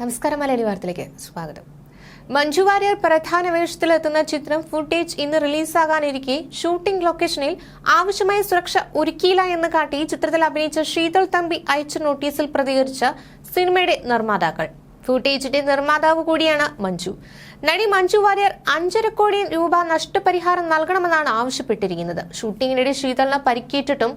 നമസ്കാരം മലയാളി വാർത്തയിലേക്ക് സ്വാഗതം. മഞ്ജു വാര്യർ പ്രധാന വേഷത്തിലെത്തുന്ന ചിത്രം ഫുട്ടേജ് ഇന്ന് റിലീസാകാനിരിക്കെ. ഷൂട്ടിംഗ് ലൊക്കേഷനിൽ ആവശ്യമായ സുരക്ഷ ഒരുക്കിയില്ല എന്ന് കാട്ടി ചിത്രത്തിൽ അഭിനയിച്ച ശീതൾ തമ്പി അയച്ച നോട്ടീസിൽ പ്രതികരിച്ച സിനിമയുടെ നിർമ്മാതാക്കൾ. ഫുട്ടേജിന്റെ നിർമ്മാതാവ് കൂടിയാണ് മഞ്ജു. നടി മഞ്ജു വാര്യർ അഞ്ചര കോടി രൂപ നഷ്ടപരിഹാരം നൽകണമെന്നാണ് ആവശ്യപ്പെട്ടിരിക്കുന്നത്. ഷൂട്ടിങ്ങിനിടെ ശീതളിന് പരിക്കേറ്റിട്ടും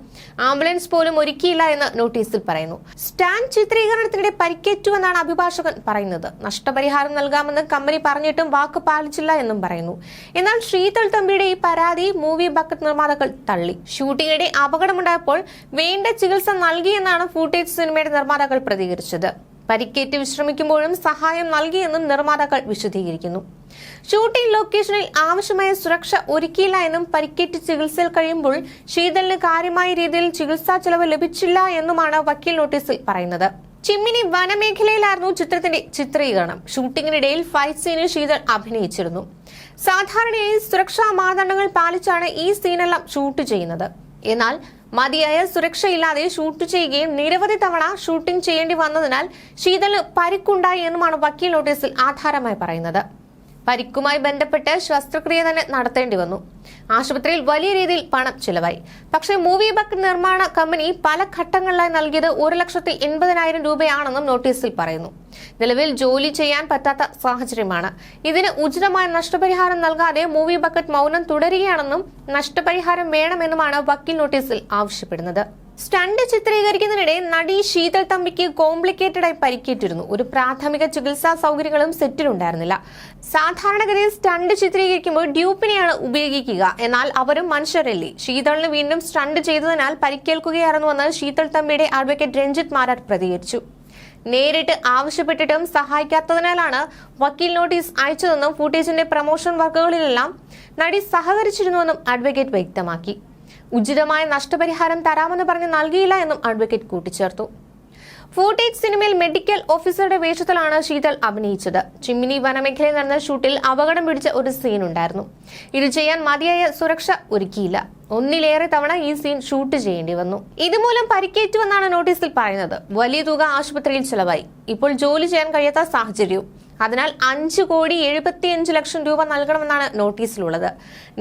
ആംബുലൻസ് പോലും ഒരുക്കിയില്ല എന്ന് നോട്ടീസിൽ പറയുന്നു. സ്റ്റാൻഡ് ചിത്രീകരണത്തിനിടെ പരിക്കേറ്റുവെന്നാണ് അഭിഭാഷകൻ പറയുന്നത്. നഷ്ടപരിഹാരം നൽകാമെന്ന് കമ്പനി പറഞ്ഞിട്ടും വാക്ക് പാലിച്ചില്ല എന്നും പറയുന്നു. എന്നാൽ ശ്രീതൾ തമ്പിയുടെ ഈ പരാതി മൂവി ബക്കറ്റ് നിർമ്മാതാക്കൾ തള്ളി. ഷൂട്ടിങ്ങിടെ അപകടമുണ്ടായപ്പോൾ വേണ്ട ചികിത്സ നൽകിയെന്നാണ് ഫൂട്ടേജ് സിനിമയുടെ നിർമ്മാതാക്കൾ പ്രതികരിച്ചത്. പരിക്കേറ്റ് വിശ്രമിക്കുമ്പോഴും സഹായം നൽകിയെന്നും നിർമ്മാതാക്കൾ വിശദീകരിക്കുന്നു. ഷൂട്ടിംഗ് ലൊക്കേഷനിൽ ആവശ്യമായ സുരക്ഷ ഒരുക്കിയില്ല എന്നും പരിക്കേറ്റ് ചികിത്സയിൽ കഴിയുമ്പോൾ ശീതലിന് കാര്യമായ രീതിയിൽ ചികിത്സാ ചെലവ് ലഭിച്ചില്ല എന്നുമാണ് വക്കീൽ നോട്ടീസിൽ പറയുന്നത്. ചിമ്മിനി വനമേഖലയിലായിരുന്നു ചിത്രത്തിന്റെ ചിത്രീകരണം. ഷൂട്ടിങ്ങിനിടയിൽ ഫൈറ്റ് സീനിൽ ശീതൾ അഭിനയിച്ചിരുന്നു. സാധാരണയായി സുരക്ഷാ മാനദണ്ഡങ്ങൾ പാലിച്ചാണ് ഈ സീനെല്ലാം ഷൂട്ട് ചെയ്യുന്നത്. എന്നാൽ മതിയായ സുരക്ഷയില്ലാതെ ഷൂട്ട് ചെയ്യുകയും നിരവധി തവണ ഷൂട്ടിംഗ് ചെയ്യേണ്ടി വന്നതിനാൽ ശീതളിന് പരിക്കുണ്ടായി എന്നുമാണ് വക്കീൽ നോട്ടീസിൽ ആധാരമായി പറയുന്നത്. പരിക്കുമായി ബന്ധപ്പെട്ട് ശസ്ത്രക്രിയ തന്നെ നടത്തേണ്ടി വന്നു. ആശുപത്രിയിൽ വലിയ രീതിയിൽ പണം ചിലവായി. പക്ഷേ മൂവി ബക്ക് നിർമ്മാണ കമ്പനി പല ഘട്ടങ്ങളിലായി നൽകിയത് ഒരു ലക്ഷത്തി എൺപതിനായിരം രൂപയാണെന്നും നോട്ടീസിൽ പറയുന്നു. നിലവിൽ ജോലി ചെയ്യാൻ പറ്റാത്ത സാഹചര്യമാണ്. ഇതിന് ഉചിതമായ നഷ്ടപരിഹാരം നൽകാതെ മൂവി ബക്കറ്റ് മൗനം തുടരുകയാണെന്നും നഷ്ടപരിഹാരം വേണമെന്നുമാണ് വക്കീൽ നോട്ടീസിൽ ആവശ്യപ്പെടുന്നത്. സ്റ്റണ്ട് ചിത്രീകരിക്കുന്നതിനിടെ നടി ശീതൾ തമ്പിക്ക് കോംപ്ലിക്കേറ്റഡ് ആയി പരിക്കേറ്റിരുന്നു. ഒരു പ്രാഥമിക ചികിത്സാ സൗകര്യങ്ങളും സെറ്റിലുണ്ടായിരുന്നില്ല സാധാരണഗതിയിൽ സ്റ്റണ്ട് ചിത്രീകരിക്കുമ്പോൾ ഡ്യൂപ്പിനെയാണ് ഉപയോഗിക്കുക. എന്നാൽ അവരും മനുഷ്യരല്ലേ? ശീതളിന് വീണ്ടും സ്റ്റണ്ട് ചെയ്തതിനാൽ പരിക്കേൽക്കുകയായിരുന്നു പരിക്കേൽക്കുകയായിരുന്നുവെന്ന് ശീതൾ തമ്പിയുടെ അഡ്വക്കേറ്റ് രഞ്ജിത് മാരാർ പ്രതികരിച്ചു. നേരിട്ട് ആവശ്യപ്പെട്ടിട്ടും സഹായിക്കാത്തതിനാലാണ് വക്കീൽ നോട്ടീസ് അയച്ചതെന്നും ഫുട്ടേജിന്റെ പ്രമോഷൻ വർക്കുകളിലെല്ലാം നടി സഹകരിച്ചിരുന്നുവെന്നും അഡ്വക്കേറ്റ് വ്യക്തമാക്കി. ഉചിതമായ നഷ്ടപരിഹാരം തരാമെന്ന് പറഞ്ഞ് നൽകിയില്ല എന്നും അഡ്വക്കേറ്റ് കൂട്ടിച്ചേർത്തു. ഫൂട്ടേജ് സിനിമയിൽ മെഡിക്കൽ ഓഫീസറുടെ വേഷത്തിലാണ് ശീതൾ അഭിനയിച്ചത്. ചിമ്മിനി വനമേഖലയിൽ നടന്ന ഷൂട്ടിൽ അപകടം പിടിച്ച ഒരു സീൻ ഉണ്ടായിരുന്നു. ഇത് ചെയ്യാൻ മതിയായ സുരക്ഷ ഒരുക്കിയില്ല. ഒന്നിലേറെ തവണ ഈ സീൻ ഷൂട്ട് ചെയ്യേണ്ടി വന്നു. ഇതുമൂലം പരിക്കേറ്റുവെന്നാണ് നോട്ടീസിൽ പറയുന്നത്. വലിയ തുക ആശുപത്രിയിൽ ചെലവായി. ഇപ്പോൾ ജോലി ചെയ്യാൻ കഴിയാത്ത സാഹചര്യവും. അതിനാൽ അഞ്ച് കോടി എഴുപത്തിയഞ്ച് ലക്ഷം രൂപ നൽകണമെന്നാണ് നോട്ടീസിലുള്ളത്.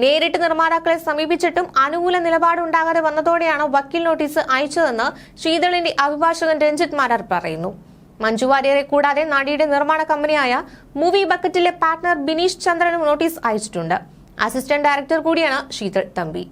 നേരിട്ട് നിർമ്മാതാക്കളെ സമീപിച്ചിട്ടും അനുകൂല നിലപാടുണ്ടാകാതെ വന്നതോടെയാണ് വക്കീൽ നോട്ടീസ് അയച്ചതെന്ന് ശീതളിന്റെ അഭിഭാഷകൻ രഞ്ജിത് മാരാർ പറയുന്നു. മഞ്ജു വാര്യരെ കൂടാതെ നടിയുടെ നിർമ്മാണ കമ്പനിയായ മൂവി ബക്കറ്റിലെ പാർട്ട്ണർ ബിനീഷ് ചന്ദ്രനും നോട്ടീസ് അയച്ചിട്ടുണ്ട്. അസിസ്റ്റന്റ് ഡയറക്ടർ കൂടിയാണ് ശീതൾ തമ്പി.